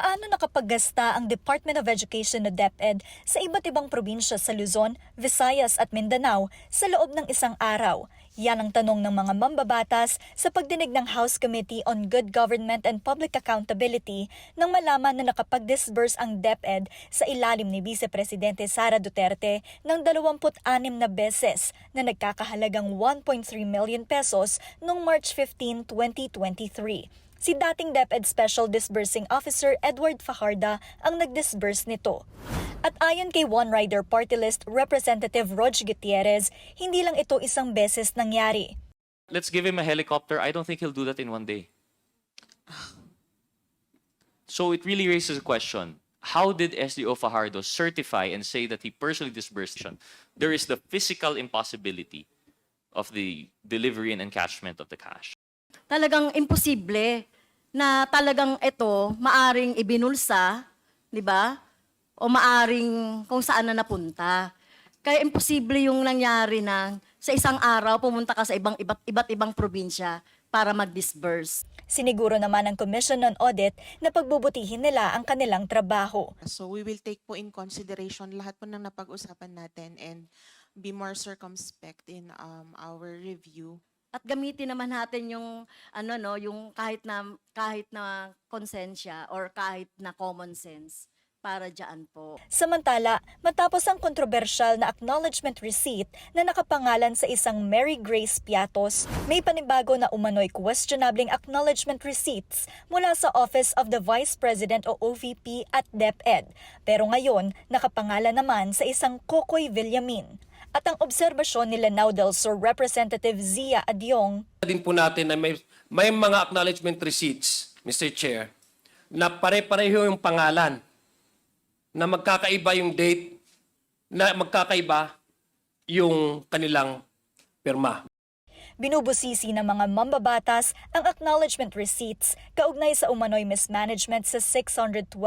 paano nakapaggasta ang Department of Education o DepEd sa iba't ibang probinsya sa Luzon, Visayas at Mindanao sa loob ng isang araw? Yan ang tanong ng mga mambabatas sa pagdinig ng House Committee on Good Government and Public Accountability nang malaman na nakapag-disburse ang DepEd sa ilalim ni Vice Presidente Sara Duterte ng 26 na beses na nagkakahalagang 1.3 million pesos noong March 15, 2023. Si dating DepEd Special Disbursing Officer Edward Fajarda ang nag-disburse nito. At ayon kay One Rider Party List Representative Rog Gutierrez, hindi lang ito isang beses nangyari. Let's give him a helicopter. I don't think he'll do that in one day. So it really raises a question. How did SDO Fajardo certify and say that he personally disbursed? There is the physical impossibility of the delivery and encashment of the cash. Talagang imposible na talagang ito maaring ibinulsa, di ba? O maaring kung saan na napunta. Kaya imposible yung nangyari na sa isang araw pumunta ka sa ibang iba't, iba't ibang probinsya para mag-disburse. Siniguro naman ng Commission on Audit na pagbubutihin nila ang kanilang trabaho. So we will take po in consideration lahat po ng napag-usapan natin and be more circumspect in um, our review. At gamitin naman natin yung ano no, yung kahit na kahit na konsensya or kahit na common sense para diyan po. Samantala, matapos ang kontrobersyal na acknowledgement receipt na nakapangalan sa isang Mary Grace Piatos, may panibago na umano'y questionabling acknowledgement receipts mula sa Office of the Vice President o OVP at DepEd. Pero ngayon, nakapangalan naman sa isang Kokoy Villamin. At ang obserbasyon nila Now del Sur Representative Zia Adyong din po natin na may, may mga acknowledgement receipts, Mr. Chair, na pare-pareho yung pangalan, na magkakaiba yung date, na magkakaiba yung kanilang pirma. Binubusisi ng mga mambabatas ang acknowledgement receipts kaugnay sa umano'y mismanagement sa 612.5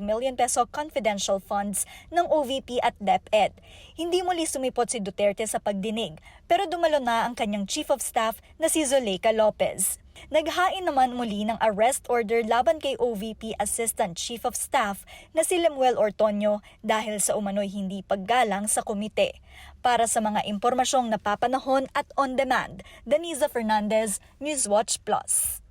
million peso confidential funds ng OVP at DepEd. Hindi muli sumipot si Duterte sa pagdinig pero dumalo na ang kanyang Chief of Staff na si Zuleika Lopez. Naghain naman muli ng arrest order laban kay OVP Assistant Chief of Staff na si Lemuel Ortonio dahil sa umano'y hindi paggalang sa komite. Para sa mga impormasyong napapanahon at on demand, Deniza Fernandez, Newswatch Plus.